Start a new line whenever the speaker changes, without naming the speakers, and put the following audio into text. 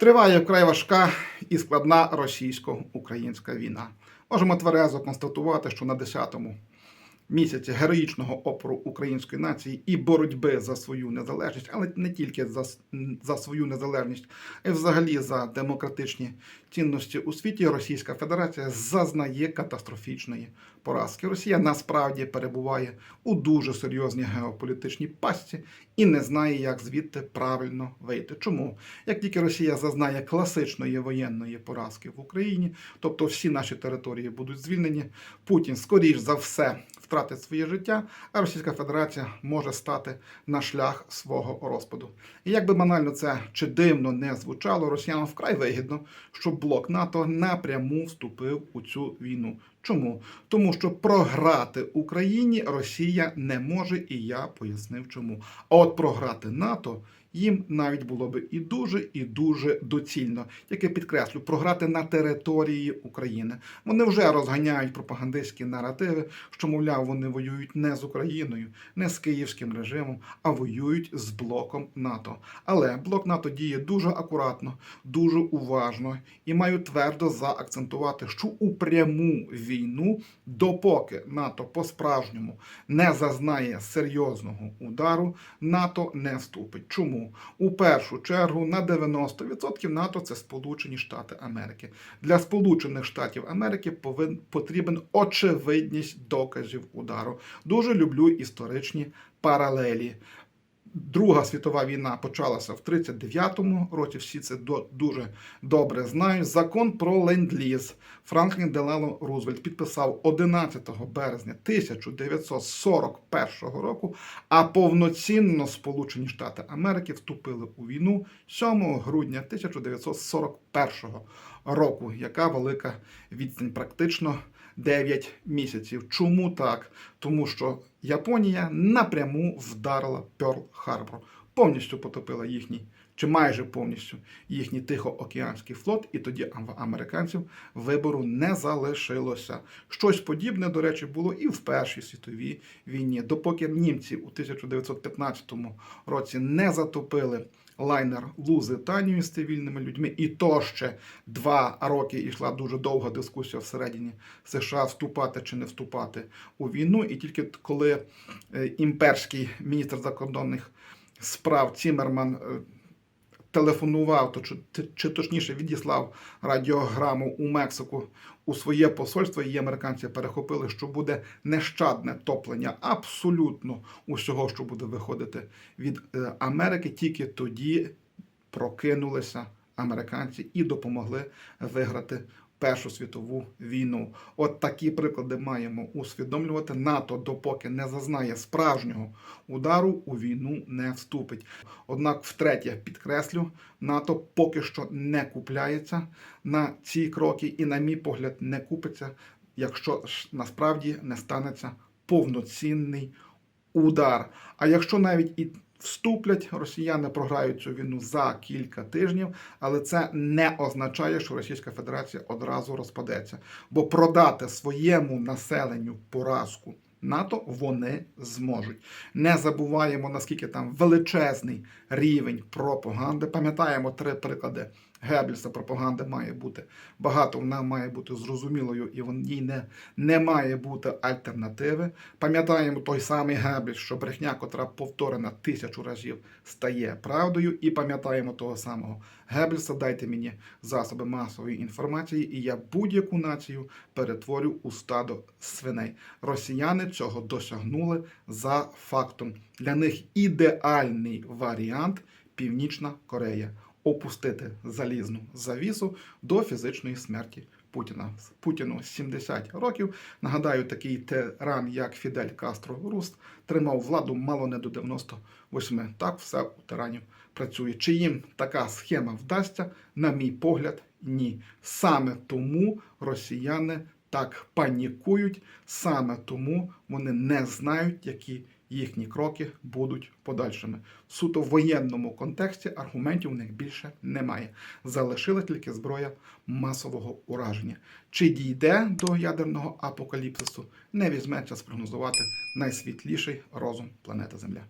Триває вкрай важка і складна російсько-українська війна. Можемо тверезо констатувати, що на 10-му місяці героїчного опору української нації і боротьби за свою незалежність, але не тільки за, за свою незалежність, а й взагалі за демократичні цінності у світі, Російська Федерація зазнає катастрофічної поразки. Росія насправді перебуває у дуже серйозній геополітичній пастці і не знає, як звідти правильно вийти. Чому? Як тільки Росія зазнає класичної воєнної поразки в Україні, тобто всі наші території будуть звільнені, Путін, скоріш за все, втратить своє життя, а Російська Федерація може стати на шлях свого розпаду. І як би банально це чи дивно не звучало, росіянам вкрай вигідно, щоб блок НАТО напряму вступив у цю війну. Чому? Тому що програти Україні Росія не може, і я пояснив чому. А от програти НАТО їм навіть було би і дуже, і дуже доцільно. Я підкреслю, програти на території України. Вони вже розганяють пропагандистські наративи, що, мовляв, вони воюють не з Україною, не з київським режимом, а воюють з блоком НАТО. Але блок НАТО діє дуже акуратно, дуже уважно і маю твердо заакцентувати, що у пряму війну, допоки НАТО по-справжньому не зазнає серйозного удару, НАТО не вступить. Чому? У першу чергу на 90% НАТО це Сполучені Штати Америки. Для Сполучених Штатів Америки повин, потрібен очевидність доказів удару. Дуже люблю історичні паралелі. Друга світова війна почалася в 39-му році. Всі це до- дуже добре знають. Закон про ленд-ліз Франклін Делано Рузвельт підписав 11 березня 1941 року. А повноцінно Сполучені Штати Америки вступили у війну 7 грудня 1941 року. Яка велика відстань, практично 9 місяців. Чому так? Тому що Японія напряму вдарила Перл Харбор, повністю потопила їхній, чи майже повністю їхній Тихоокеанський флот, і тоді американців вибору не залишилося. Щось подібне, до речі, було і в Першій світовій війні. Допоки німці у 1915 році не затопили лайнер Лузитанію з цивільними людьми, і то ще два роки йшла дуже довга дискусія всередині США вступати чи не вступати у війну. І тільки коли е, імперський міністр закордонних справ Цімерман е, телефонував, то чи, чи- точніше відіслав радіограму у Мексику у своє посольство, її американці перехопили, що буде нещадне топлення абсолютно усього, що буде виходити від е, Америки. Тільки тоді прокинулися американці і допомогли виграти Першу світову війну. От такі приклади маємо усвідомлювати. НАТО, допоки не зазнає справжнього удару, у війну не вступить. Однак, втретє, підкреслю, НАТО поки що не купляється на ці кроки, і, на мій погляд, не купиться, якщо насправді не станеться повноцінний удар. А якщо навіть і вступлять, росіяни програють цю війну за кілька тижнів, але це не означає, що Російська Федерація одразу розпадеться. Бо продати своєму населенню поразку НАТО вони зможуть. Не забуваємо, наскільки там величезний рівень пропаганди. Пам'ятаємо три приклади. Геббельса пропаганда має бути багато, вона має бути зрозумілою і їй не, не має бути альтернативи. Пам'ятаємо той самий Геббельс, що брехня, котра повторена тисячу разів, стає правдою. І пам'ятаємо того самого Геббельса, дайте мені засоби масової інформації, і я будь-яку націю перетворю у стадо свиней. Росіяни цього досягнули за фактом. Для них ідеальний варіант Північна Корея опустити залізну завісу до фізичної смерті Путіна. Путіну 70 років. Нагадаю, такий тиран, як Фідель Кастро Руст, тримав владу мало не до 98. Так все у тиранів працює. Чи їм така схема вдасться? На мій погляд, ні. Саме тому росіяни так панікують, саме тому вони не знають, які їхні кроки будуть подальшими. В суто воєнному контексті аргументів у них більше немає. Залишила тільки зброя масового ураження. Чи дійде до ядерного апокаліпсису, не візьметься спрогнозувати найсвітліший розум планети Земля.